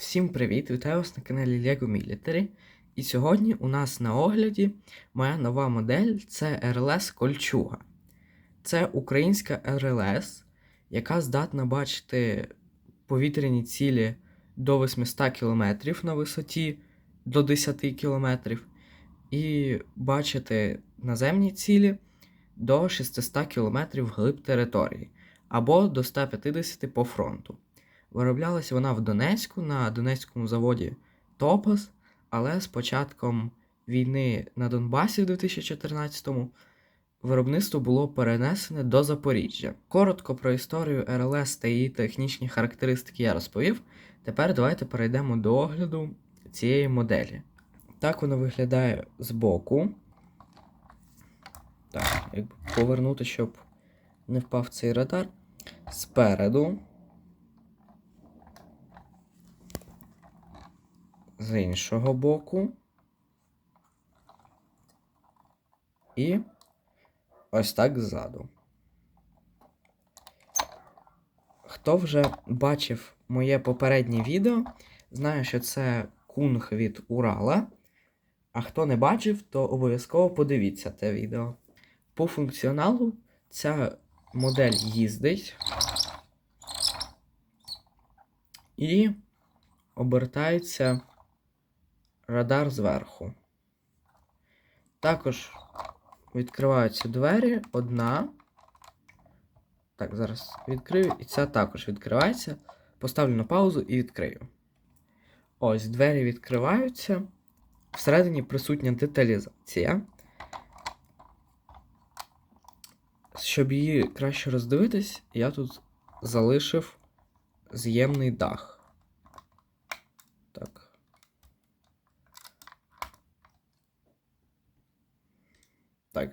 Всім привіт! Вітаю вас на каналі LEGO Military. І сьогодні у нас на огляді моя нова модель це RLS Кольчуга. Це українська RLS, яка здатна бачити повітряні цілі до 800 км на висоті до 10 км, і бачити наземні цілі до 600 км вглиб території або до 150 по фронту. Вироблялася вона в Донецьку на Донецькому заводі Топас, але з початком війни на Донбасі в 2014-му виробництво було перенесене до Запоріжжя. Коротко про історію РЛС та її технічні характеристики я розповів. Тепер давайте перейдемо до огляду цієї моделі. Так воно виглядає збоку. Так, якби повернути, щоб не впав цей радар. Спереду. З іншого боку. І ось так ззаду. Хто вже бачив моє попереднє відео, знає, що це кунг від Урала. А хто не бачив, то обов'язково подивіться те відео. По функціоналу ця модель їздить і обертається радар зверху. Також відкриваються двері. Одна. Так, зараз відкрию. І ця також відкривається. Поставлю на паузу і відкрию. Ось, двері відкриваються. Всередині присутня деталізація. Щоб її краще роздивитись, я тут залишив з'ємний дах. Так. Так,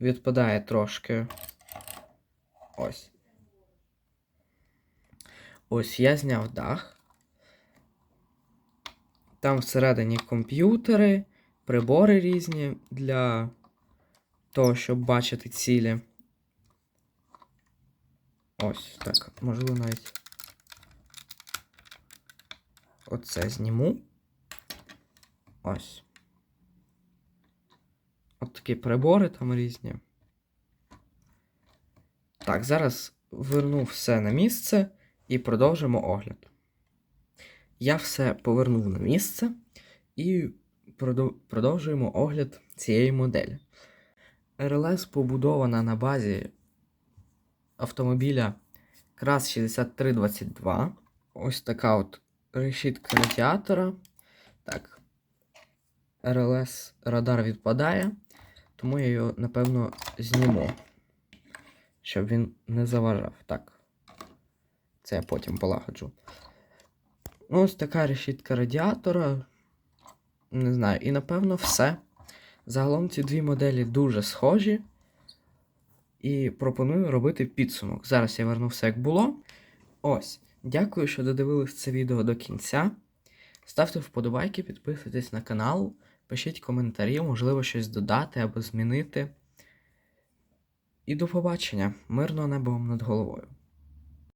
відпадає трошки. Ось. Ось я зняв дах. Там всередині комп'ютери, прибори різні для того, щоб бачити цілі. Ось, так, можливо, навіть оце зніму. Ось. От такі прибори там різні. Так, зараз верну все на місце і продовжимо огляд. Я все повернув на місце і продовжуємо огляд цієї моделі. РЛС побудована на базі автомобіля крас 6322. Ось така от решітка радіатора. Так. РЛС радар відпадає. Тому я його, напевно, зніму, щоб він не заважав. Так. Це я потім полагоджу. Ось така решітка радіатора. Не знаю, і напевно все. Загалом ці дві моделі дуже схожі. І пропоную робити підсумок. Зараз я верну все як було. Ось. Дякую, що додивились це відео до кінця. Ставте вподобайки, підписуйтесь на канал. Пишіть коментарі, можливо, щось додати або змінити. І до побачення! Мирного неба над головою!